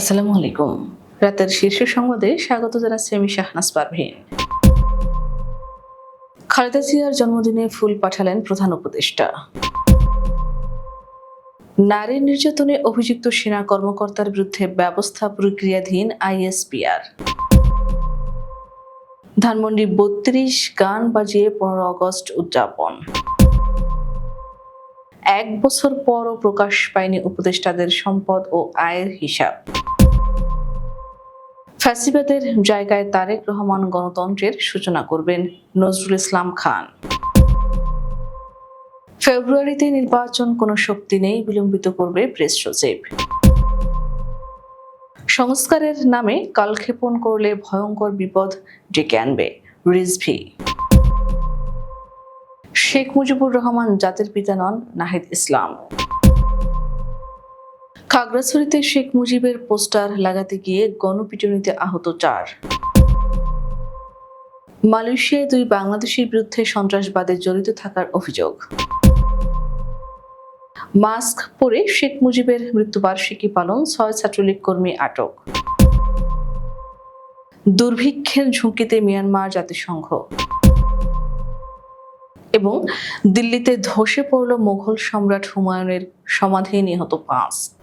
আসসালামু আলাইকুম। রাতের শীর্ষ সংবাদে স্বাগত জানাচ্ছি আমি শাহনাজ পারভীন খালেদা জিয়ার জন্মদিনে ফুল পাঠালেন প্রধান উপদেষ্টা। নারী নির্যাতনে অভিযুক্ত সেনা কর্মকর্তার বিরুদ্ধে ব্যবস্থা প্রক্রিয়াধীন আইএসপিআর। ধানমন্ডি বত্রিশ গান বাজিয়ে পনেরো আগস্ট উদযাপন। এক বছর পরও প্রকাশ পায়নি উপদেষ্টাদের সম্পদ ও আয়ের হিসাব। ফ্যাসিবাদের জায়গায় তারেক রহমান গণতন্ত্রের সূচনা করবেন নজরুল ইসলাম খান। ফেব্রুয়ারিতে নির্বাচন কোনো শক্তি নেই বিলম্বিত করবে প্রেস সচিব। সংস্কারের নামে কালক্ষেপণ করলে ভয়ঙ্কর বিপদ ডেকে আনবে রিজভি। শেখ মুজিবুর রহমান জাতির পিতা নন, নাহিদ ইসলাম। খাগড়াছড়িতে শেখ মুজিবের পোস্টার লাগাতে গিয়ে গণপিটুনিতে আহত চার। মালয়েশিয়ায় দুই বাংলাদেশের বিরুদ্ধে সন্ত্রাসবাদে জড়িত থাকার অভিযোগ। মাস্ক পরে শেখ মুজিবের মৃত্যুবার্ষিকী পালন ছয় ছাত্রলীগ কর্মী আটক। দুর্ভিক্ষের ঝুঁকিতে মিয়ানমার জাতিসংঘ। এবং দিল্লিতে ধসে পড়ল মোগল সম্রাট হুমায়ুনের সমাধি নিহত পাঁচ।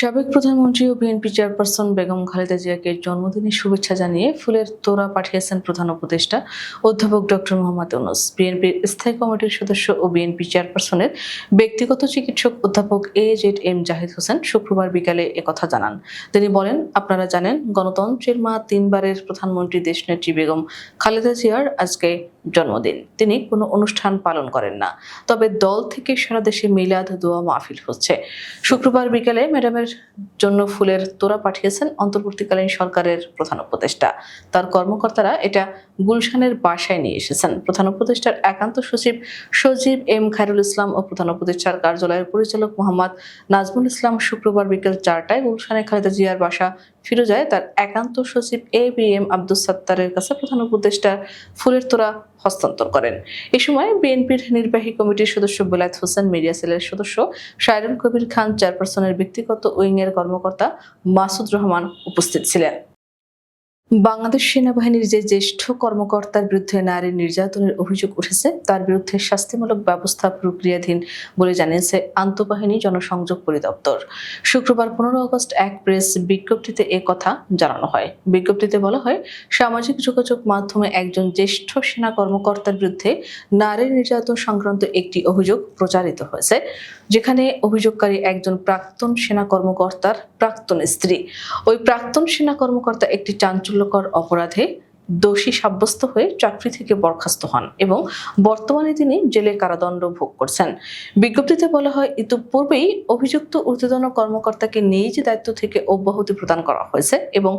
সাবেক প্রধানমন্ত্রী ও বিএনপি চেয়ারপারসন বেগম খালেদা জিয়াকে জন্মদিনের শুভেচ্ছা জানিয়ে ফুলের তোড়া পাঠিয়েছেন প্রধান উপদেষ্টা অধ্যাপক ডক্টর মোহাম্মদ ইউনুস। বিএনপির স্থায়ী কমিটির সদস্য ও বিএনপি চেয়ারপারসনের ব্যক্তিগত চিকিৎসক অধ্যাপক A Z M Zahid Hossain শুক্রবার বিকালে একথা জানান। তিনি বলেন, আপনারা জানেন, গণতন্ত্রের মা তিনবারের প্রধানমন্ত্রী দেশনেত্রী বেগম খালেদা জিয়ার আজকে জন্মদিন। তিনি কোনো অনুষ্ঠান পালন করেন না। তবে দল থেকে সারা দেশে মিলাদ দোয়া মাহফিল হচ্ছে। শুক্রবার বিকেলে ম্যাডামের জন্য ফুলের তোড়া পাঠিয়েছেন অন্তর্বর্তীকালীন সরকারের প্রধান উপদেষ্টা। তার কর্মকর্তারা এটা গুলশানের বাসায় নিয়ে এসেছেন। প্রধান উপদেষ্টার একান্ত সচিব সজীব এম খায়রুল ইসলাম ও প্রধান উপদেষ্টার কার্যালয়ের পরিচালক মোহাম্মদ নাজমুল ইসলাম শুক্রবার বিকেল চারটায় গুলশানে খালেদা জিয়ার বাসা ফিরে যায় তার একান্ত সচিব এ বি এম আব্দুল সাত্তারের কাছে প্রধান উপদেষ্টা ফুলের তোরা হস্তান্তর করেন। এ সময় বিএনপির নির্বাহী কমিটির সদস্য বেলায়েত হোসেন মিডিয়া সেলের সদস্য শায়রুল কবির খান চেয়ারপারসনের ব্যক্তিগত উইংয়ের কর্মকর্তা মাসুদ রহমান উপস্থিত ছিলেন। বাংলাদেশ সেনাবাহিনীর যে জ্যেষ্ঠ কর্মকর্তার বিরুদ্ধে নারী নির্যাতনের অভিযোগ উঠেছে, তার বিরুদ্ধে শাস্তিমূলক ব্যবস্থা প্রক্রিয়াধীন বলে জানিয়েছে আন্তঃবাহিনী জনসংযোগ পরিদপ্তর। শুক্রবার পনেরো আগস্ট এক প্রেস বিজ্ঞপ্তিতে এ কথা জানানো হয়। বিজ্ঞপ্তিতে বলা হয়, সামাজিক যোগাযোগ মাধ্যমে একজন জ্যেষ্ঠ সেনা কর্মকর্তার বিরুদ্ধে নারী নির্যাতন সংক্রান্ত একটি অভিযোগ প্রচারিত হয়েছে, যেখানে অভিযোগকারী একজন প্রাক্তন সেনা কর্মকর্তার প্রাক্তন স্ত্রী। ওই প্রাক্তন সেনা কর্মকর্তা একটি চাঞ্চল্যকর অপরাধে দোষী সাব্যস্ত হয়ে চাকরি থেকে বরখাস্ত হন এবং বর্তমানে তিনি জেলে কারাদণ্ড ভোগ করছেন। বিজ্ঞপ্তিতে বলা হয়, ইতিপূর্বেই অভিযুক্ত ঊর্ধ্বতন কর্মকর্তাকে নিজ দায়িত্ব থেকে অব্যাহতি প্রদান করা হয়েছে এবং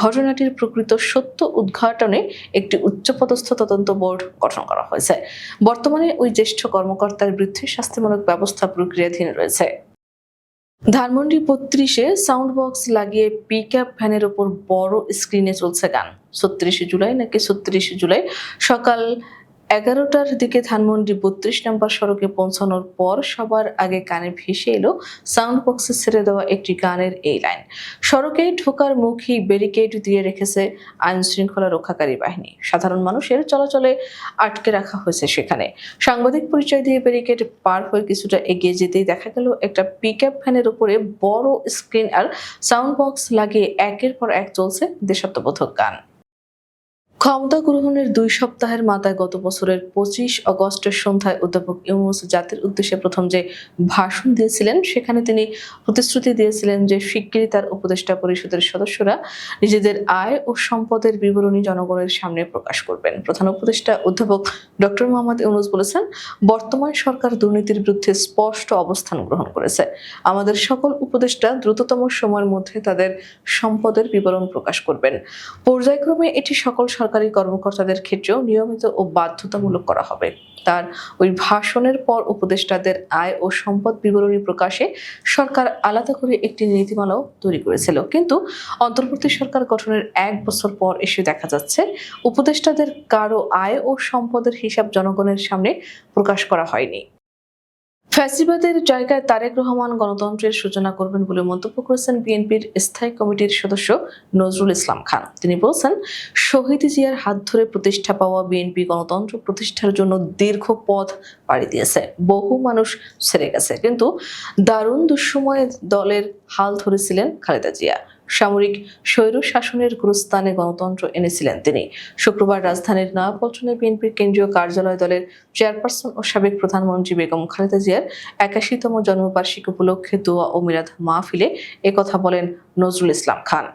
ঘটনাটির প্রকৃত সত্য উদ্ঘাটনে একটি উচ্চপদস্থ তদন্ত বোর্ড গঠন করা হয়েছে। বর্তমানে ওই জ্যেষ্ঠ কর্মকর্তার বিরুদ্ধে শাস্তিমূলক ব্যবস্থা প্রক্রিয়াধীন রয়েছে। ধানমন্ডি বত্রিশে সাউন্ড বক্স লাগিয়ে পিক আপ ভ্যানের ওপর বড় স্ক্রিনে চলছে গান। ছত্রিশে জুলাই নাকি ছত্রিশে জুলাই সকাল এগারোটার দিকে ধানমন্ডি বত্রিশ নম্বর সড়কে পৌঁছানোর পর সবার আগে কানে ভেসে এলো সাউন্ড বক্সে ছেড়ে দেওয়া একটি গানের এই লাইন। সড়কে ঢোকার মুখী ব্যারিকেড দিয়ে রেখেছে আইন শৃঙ্খলা রক্ষাকারী বাহিনী। সাধারণ মানুষের চলাচলে আটকে রাখা হয়েছে সেখানে। সাংবাদিক পরিচয় দিয়ে ব্যারিকেড পার হয়ে কিছুটা এগিয়ে যেতেই দেখা গেল একটা পিক আপ ভ্যানের উপরে বড় স্ক্রিন আর সাউন্ড বক্স লাগিয়ে একের পর এক চলছে দেশাত্মবোধক গান। ক্ষমতা গ্রহণের দুই সপ্তাহের মাথায় গত বছরের পঁচিশ অগস্টের সন্ধ্যায় অধ্যাপক ইউনুস জাতির উদ্দেশ্যে প্রথম যে ভাষণ দিয়েছিলেন, সেখানে তিনি প্রতিশ্রুতি দিয়েছিলেন যে শিগগিরই তার উপদেষ্টা পরিষদের সদস্যরা নিজেদের আয় ও সম্পদের বিবরণী জনগণের সামনে প্রকাশ করবেন। প্রধান উপদেষ্টা অধ্যাপক ডক্টর মোহাম্মদ ইউনুস বলেছেন, বর্তমান সরকার দুর্নীতির বিরুদ্ধে স্পষ্ট অবস্থান গ্রহণ করেছে। আমাদের সকল উপদেষ্টা দ্রুততম সময়ের মধ্যে তাদের সম্পদের বিবরণ প্রকাশ করবেন। পর্যায়ক্রমে এটি সকল সরকারি কর্মকর্তাদের ক্ষেত্রেও নিয়মিত ও বাধ্যতামূলক করা হবে। তার ওই ভাষণের পর উপদেষ্টাদের আয় ও সম্পদ বিবরণী প্রকাশে সরকার আলাদা করে একটি নীতিমালাও তৈরি করেছিল। কিন্তু অন্তর্বর্তী সরকার গঠনের এক বছর পর এসে দেখা যাচ্ছে, উপদেষ্টাদের কারও আয় ও সম্পদের হিসাব জনগণের সামনে প্রকাশ করা হয়নি। ফ্যাসিবাদের জায়গায় তারেক রহমান গণতন্ত্রের সূচনা করবেন বলে মন্তব্য করেছেন বিএনপির স্থায়ী কমিটির সদস্য নজরুল ইসলাম খান। তিনি বলছেন, শহীদ জিয়ার হাত ধরে প্রতিষ্ঠা পাওয়া বিএনপি গণতন্ত্র প্রতিষ্ঠার জন্য দীর্ঘ পথ পাড়ি দিয়েছে। বহু মানুষ ছেড়ে গেছে। কিন্তু দারুণ দুঃসময়ে দলের হাল ধরেছিলেন খালেদা জিয়া। সামরিক স্বৈর শাসনের গুরুস্থানে গণতন্ত্র এনেছিলেন তিনি। শুক্রবার রাজধানীর নয়াপল্টনে বিএনপির কেন্দ্রীয় কার্যালয় দলের চেয়ারপারসন ও সাবেক প্রধানমন্ত্রী বেগম খালেদা জিয়ার একাশিতম জন্মবার্ষিকী উপলক্ষে দোয়া ও মিরাদ মাহফিলে একথা বলেন নজরুল ইসলাম খান।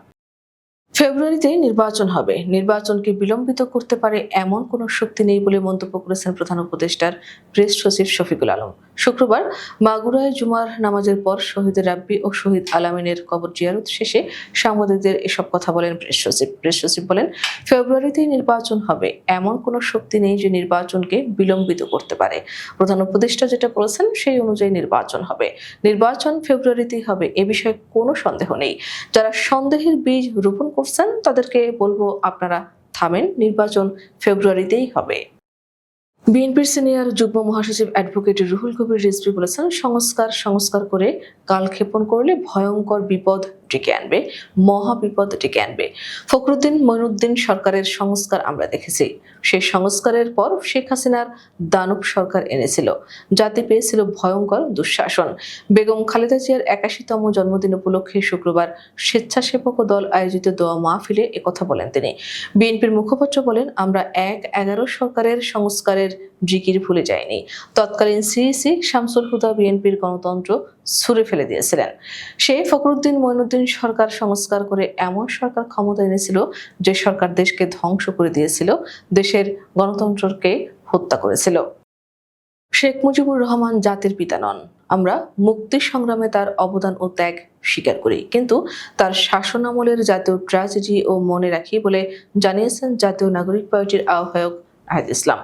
ফেব্রুয়ারিতে নির্বাচন হবে। নির্বাচনকে বিলম্বিত করতে পারে এমন কোনো শক্তি নেই বলে মন্তব্য করেছেন প্রধান উপদেষ্টার প্রেস সচিব শফিকুল আলম। শুক্রবার মাগুরায় জুমার নামাজের পর শহীদ রাব্বি ও শহীদ আলামিনের কবর জিয়ারত শেষে সাংবাদিকদের এসব কথা বলেন প্রেস সচিব। প্রেস সচিব বলেন, ফেব্রুয়ারিতেই নির্বাচন হবে। এমন কোনো শক্তি নেই যে নির্বাচনকে বিলম্বিত করতে পারে। প্রধান উপদেষ্টা যেটা বলেছেন, সেই অনুযায়ী নির্বাচন হবে। নির্বাচন ফেব্রুয়ারিতেই হবে, এ বিষয়ে কোনো সন্দেহ নেই। যারা সন্দেহের বীজ রোপণ করছেন, তাদেরকে বলব আপনারা থামেন, নির্বাচন ফেব্রুয়ারিতেই হবে। বিএনপির সিনিয়র যুগ্ম মহাসচিব অ্যাডভোকেট রুহুল কবির রিজভি বলেছেন, সংস্কার সংস্কার করে কালক্ষেপণ করলে ভয়ঙ্কর বিপদ ডেকে আনবে, মহা বিপদ ডেকে আনবে। ফখরুদ্দিন মইনুদ্দিন সরকারের সংস্কার আমরা দেখেছি। সেই সংস্কারের পর শেখ হাসিনার দানব সরকার এনেছিল। জাতি পেয়েছিল ভয়ঙ্কর দুঃশাসন। বেগম খালেদা জিয়ার একাশিতম জন্মদিন উপলক্ষে শুক্রবার স্বেচ্ছাসেবক দল আয়োজিত দোয়া মাহফিলে একথা বলেন তিনি। বিএনপির মুখপাত্র বলেন, আমরা এক এগারো সরকারের সংস্কারের জিকির ভুলে যায়নি। তৎকালীন সিইসি শামসুল হুদা বিএনপির গণতন্ত্র ছুঁড়ে ফেলে দিয়েছিলেন। সে ফখরুদ্দিন মইনুদ্দিন সরকার সংস্কার করে এমন সরকার ক্ষমতা এনেছিল যে সরকার দেশকে ধ্বংস করে দিয়েছিল, দেশের গণতন্ত্রকে হত্যা করেছিল। শেখ মুজিবুর রহমান জাতির পিতা নন। আমরা মুক্তি সংগ্রামে তার অবদান ও ত্যাগ স্বীকার করি। কিন্তু তার শাসনামলের জাতীয় ট্র্যাজেডি ও মনে রাখি বলে জানিয়েছেন জাতীয় নাগরিক পার্টির আহ্বায়ক নাহিদ ইসলাম।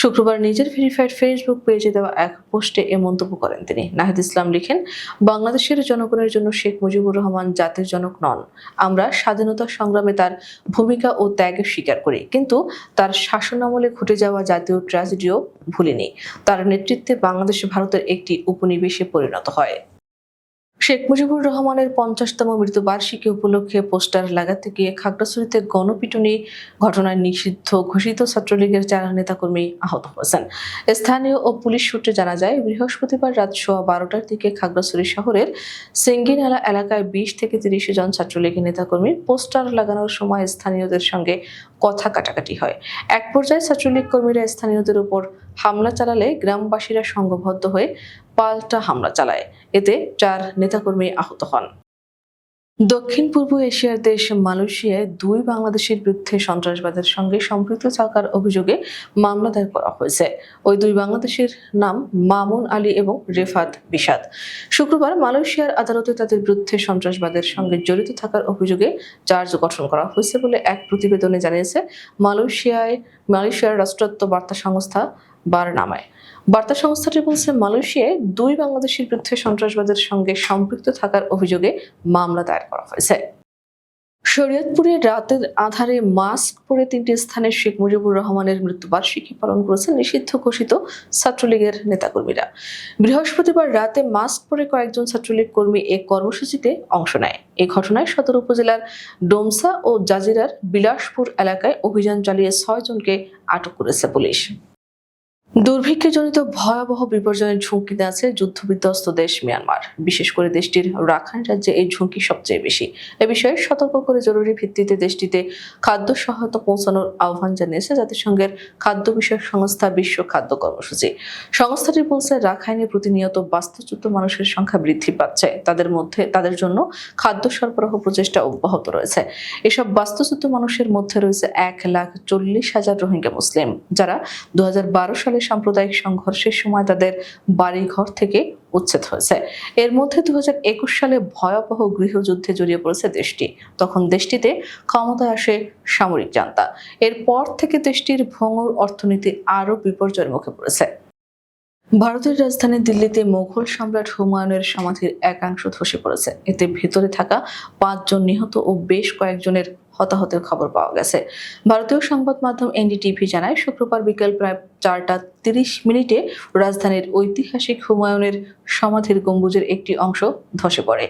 শুক্রবার নিজের ভেরিফাইড ফেসবুক পেজে দেওয়া এক পোস্টে এ মন্তব্য করেন তিনি। নাহিদ ইসলাম লিখেন, বাংলাদেশের জনগণের জন্য শেখ মুজিবুর রহমান জাতির জনক নন। আমরা স্বাধীনতা সংগ্রামে তার ভূমিকা ও ত্যাগের স্বীকার করি, কিন্তু তার শাসনামলে ঘটে যাওয়া জাতীয় ট্র্যাজেডিও ভুলিনি। তার নেতৃত্বে বাংলাদেশ ভারতের একটি উপনিবেশে পরিণত হয়। শেখ মুজিবুর রহমানের পঞ্চাশতম মৃত্যুবার্ষিকী উপলক্ষে পোস্টার লাগাতে গিয়ে খাগড়াছড়িতে গণপিটুনি ঘটনায় নিষিদ্ধ ঘোষিত ছাত্রলীগের চার নেতাকর্মী আহত হয়েছেন। স্থানীয় ও পুলিশ সূত্রে জানা যায়, বৃহস্পতিবার রাত সোয়া বারোটার দিকে খাগড়াছড়ি শহরের সিঙ্গিনালা এলাকায় বিশ থেকে তিরিশ জন ছাত্রলীগের নেতাকর্মী পোস্টার লাগানোর সময় স্থানীয়দের সঙ্গে কথা কাটাকাটি হয়। এক পর্যায়ে ছাত্রলীগ কর্মীরা স্থানীয়দের উপর হামলা চালালে গ্রামবাসীরা সংঘবদ্ধ হয়ে পাল্টা হামলা চালায়। এতে চার নেতাকর্মী আহত হন। দক্ষিণ পূর্ব এশিয়ার দেশ মালয়েশিয়ায় দুই বাংলাদেশের বিরুদ্ধে সন্ত্রাসবাদের সঙ্গে সম্পৃক্ত থাকার অভিযোগে মামলা দায়ের করা হয়েছে। ওই দুই বাংলাদেশের নাম মামুন আলী এবং রেফাত বিষাদ। শুক্রবার মালয়েশিয়ার আদালতে তাদের বিরুদ্ধে সন্ত্রাসবাদের সঙ্গে জড়িত থাকার অভিযোগে চার্জ গঠন করা হয়েছে বলে এক প্রতিবেদনে জানিয়েছে মালয়েশিয়ায় মালয়েশিয়ার রাষ্ট্রত্ব বার্তা সংস্থা বারনামায় বার্তা সংস্থাটি বলছে, মালয়েশিয়ায় দুই বাংলাদেশের বিরুদ্ধে সন্ত্রাসবাদের সঙ্গে সম্পৃক্ত থাকার অভিযোগে মামলা দায়ের করা হয়েছে। শরীয়তপুরে রাতের আধারে মাস্ক পরে তিনটি স্থানে শেখ মুজিবুর রহমানের মৃত্যুবার্ষিকী পালন করেছেন নিষিদ্ধ ঘোষিত ছাত্রলীগের নেতাকর্মীরা। বৃহস্পতিবার রাতে মাস্ক পরে কয়েকজন ছাত্রলীগ কর্মী এ কর্মসূচিতে অংশ নেয়। এই ঘটনায় সদর উপজেলার ডোমসা ও জাজিরার বিলাসপুর এলাকায় অভিযান চালিয়ে ছয় জনকে আটক করেছে পুলিশ। দুর্ভিক্ষজনিত ভয়াবহ বিপর্যয়ের ঝুঁকিতে আছে যুদ্ধবিধ্বস্ত দেশ মিয়ানমার। বিশেষ করে দেশটির রাখাইন রাজ্যে এই ঝুঁকি সবচেয়ে বেশি। এ বিষয়ে সতর্ক করে জরুরি ভিত্তিতে দেশটিতে খাদ্য সহায়তা পৌঁছানোর আহ্বান জানিয়েছে জাতিসংঘের খাদ্য বিষয়ক সংস্থা বিশ্ব খাদ্য কর্মসূচি। সংস্থাটি বলছে, রাখাইনে প্রতিনিয়ত বাস্তুচ্যুত মানুষের সংখ্যা বৃদ্ধি পাচ্ছে। তাদের মধ্যে, তাদের জন্য খাদ্য সরবরাহ প্রচেষ্টা অব্যাহত রয়েছে। এসব বাস্তুচ্যুত মানুষের মধ্যে রয়েছে এক লাখ চল্লিশ হাজার রোহিঙ্গা মুসলিম, যারা দু হাজার বারো সালে সাম্প্রদায়িক সংঘর্ষের সময় তাদের বাড়িঘর থেকে উচ্ছেদ হয়েছে। এর মধ্যে দুই হাজার একুশ সালে ভয়াবহ গৃহযুদ্ধে জড়িয়ে পড়েছে দেশটি। তখন দেশটিতে ক্ষমতায় আসে সামরিক জান্তা। এরপর থেকে দেশটির ভঙ্গুর অর্থনীতি আরও বিপর্যয়ের মুখে পড়েছে। ভারতের রাজধানী দিল্লিতে মোগল সম্রাট হুমায়ুনের সমাধির একাংশ ধসে পড়েছে। এতে ভেতরে থাকা পাঁচজন নিহত ও বেশ কয়েকজনের হতাহতের খবর পাওয়া গেছে। ভারতীয় সংবাদ মাধ্যম এনডিটিভি জানায়, শুক্রবার বিকেল প্রায় চারটা তিরিশ মিনিটে রাজধানীর ঐতিহাসিক হুমায়ুনের সমাধির গম্বুজের একটি অংশ ধসে পড়ে।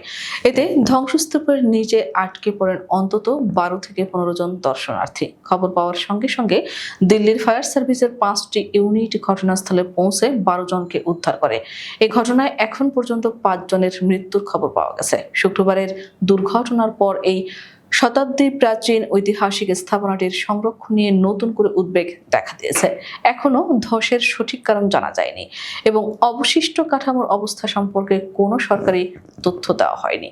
এতে ধ্বংসস্তূপের নিচে আটকে পড়েন অন্তত বারো থেকে পনেরো জন দর্শনার্থী। খবর পাওয়ার সঙ্গে সঙ্গে দিল্লির ফায়ার সার্ভিসের পাঁচটি ইউনিট ঘটনাস্থলে পৌঁছে বারো জনকে উদ্ধার করে। এই ঘটনায় এখন পর্যন্ত পাঁচ জনের মৃত্যুর খবর পাওয়া গেছে। শুক্রবারের দুর্ঘটনার পর এই শতাব্দী প্রাচীন ঐতিহাসিক স্থাপনাটির সংরক্ষণ নিয়ে নতুন করে উদ্বেগ দেখা দিয়েছে। এখনও ধসের সঠিক কারণ জানা যায়নি এবং অবশিষ্ট কাঠামোর অবস্থা সম্পর্কে কোনো সরকারি তথ্য দেওয়া হয়নি।